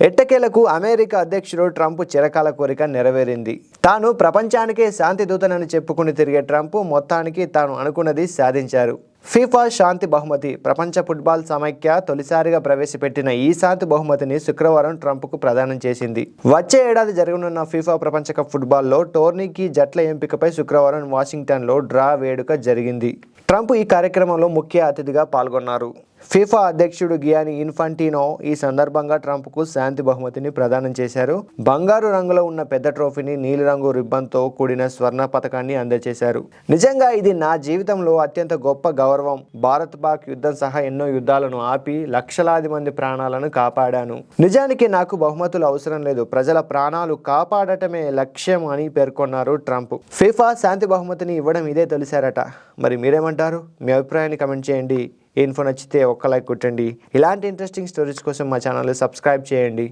ఎట్టకేలకు అమెరికా అధ్యక్షుడు ట్రంప్ చిరకాల కోరిక నెరవేరింది. తాను ప్రపంచానికే శాంతి దూతనని చెప్పుకుని తిరిగే ట్రంప్ మొత్తానికి తాను అనుకున్నది సాధించారు. ఫీఫా శాంతి బహుమతి ప్రపంచ ఫుట్బాల్ సమైక్య తొలిసారిగా ప్రవేశపెట్టిన ఈ శాంతి బహుమతిని శుక్రవారం ట్రంప్కు ప్రదానం చేసింది. వచ్చే ఏడాది జరగనున్న ఫీఫా ప్రపంచ కప్ ఫుట్బాల్లో టోర్నీకి జట్ల ఎంపికపై శుక్రవారం వాషింగ్టన్లో డ్రా వేడుక జరిగింది. ట్రంప్ ఈ కార్యక్రమంలో ముఖ్య అతిథిగా పాల్గొన్నారు. ఫిఫా అధ్యక్షుడు గియాని ఇన్ఫంటినో ఈ సందర్భంగా ట్రంప్కు శాంతి బహుమతిని ప్రదానం చేశారు. బంగారు రంగులో ఉన్న పెద్ద ట్రోఫీని నీలిరంగు రిబ్బన్తో కూడిన స్వర్ణ పథకాన్ని అందజేశారు. నిజంగా ఇది నా జీవితంలో అత్యంత గొప్ప గౌరవం. భారత్ పాక్ యుద్ధం సహా ఎన్నో యుద్ధాలను ఆపి లక్షలాది మంది ప్రాణాలను కాపాడాను. నిజానికి నాకు బహుమతులు అవసరం లేదు. ప్రజల ప్రాణాలు కాపాడటమే లక్ష్యం అని పేర్కొన్నారు ట్రంప్. ఫిఫా శాంతి బహుమతిని ఇవ్వడం ఇదే తొలిసారట. మరి మీరేమంటారు? మీ అభిప్రాయాన్ని కమెంట్ చేయండి. ఈ ఇన్ఫో నచ్చితే ఒక్క లైక్ కొట్టండి. ఇలాంటి ఇంట్రెస్టింగ్ స్టోరీస్ కోసం మా ఛానల్ సబ్స్క్రైబ్ చేయండి.